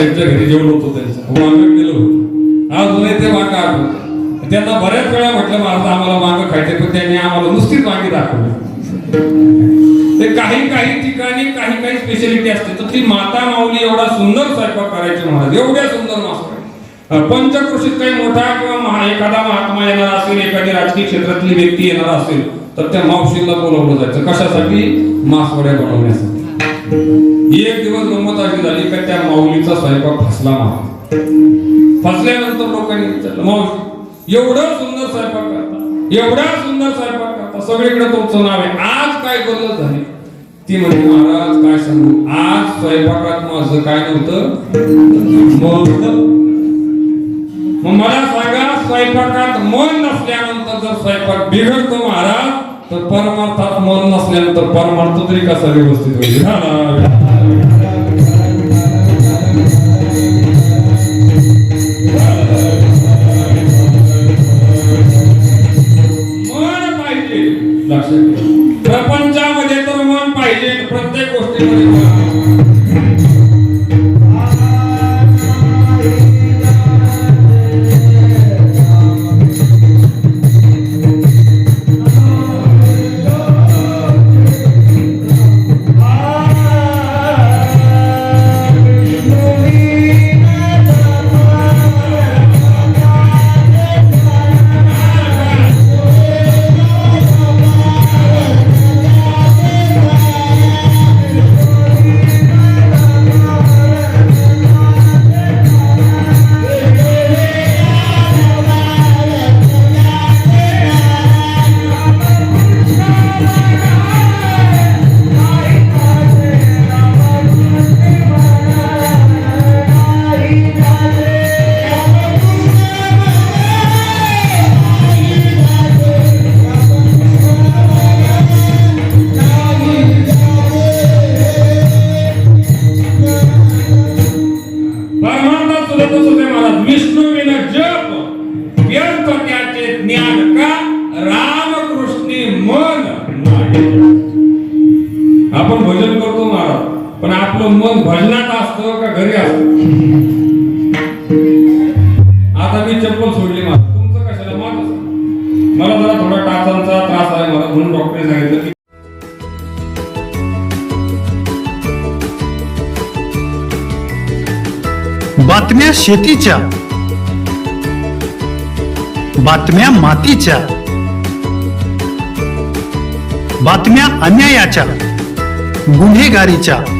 साहेबच्या घरी जेवण हो, होतो त्यांचं. वांग केलं होतं. अजूनही ते वांग आठवतं त्यांना बऱ्याच वेळा म्हटलं महाराज आम्हाला वांग खायचे पण त्यांनी आम्हाला नुसतीच वांगी दाखवली. ते काही काही ठिकाणी काही काही स्पेशालिटी असते. तर ती माता माऊली एवढा सुंदर स्वयंपाक करायची महाराज एवढ्या सुंदर मास्टर पंचकृषीत काही मोठा किंवा महा एखादा महात्मा येणार असेल एखादी राजकीय क्षेत्रातली व्यक्ती येणार असेल तर त्या मावशीला बोलवलं जायचं. कशासाठी? मासवड्या बनवण्यासाठी. एक दिवस गंमत अशी झाली का त्या माऊलीचा स्वयंपाक फसला महाराज फसल्यानंतर लोकांनी विचारलं एवढं सुंदर स्वयंपाक करता एवढा सुंदर स्वयंपाक करता सगळीकडे तुमचं नाव आहे. आज काय गरज झाली? ती म्हणजे महाराज काय सांगू? आज स्वयंपाकात माझं काय नव्हतं? मग? मग मला सांगा स्वयंपाकात मन नसल्यानंतर जर स्वयंपाक बिघडतो महाराज तर परमार्थात मन नसल्यानंतर परमार्थ तरी कसा व्यवस्थित होईल? हा. प्रपंचामध्ये तर मन पाहिजे प्रत्येक गोष्टीमध्ये आपलं मन भजनात असतं का घरी असतं? आता मी चप्पल सोडली महाराज तुमचं कशाला? मत मला जरा थोडा टाचांचा त्रास आहे मला म्हणून डॉक्टरने सांगितलं की बातम्या शेतीच्या. बातम्या मातीच्या. बातम्या अन्यायाच्या. गुन्हेगारीच्या.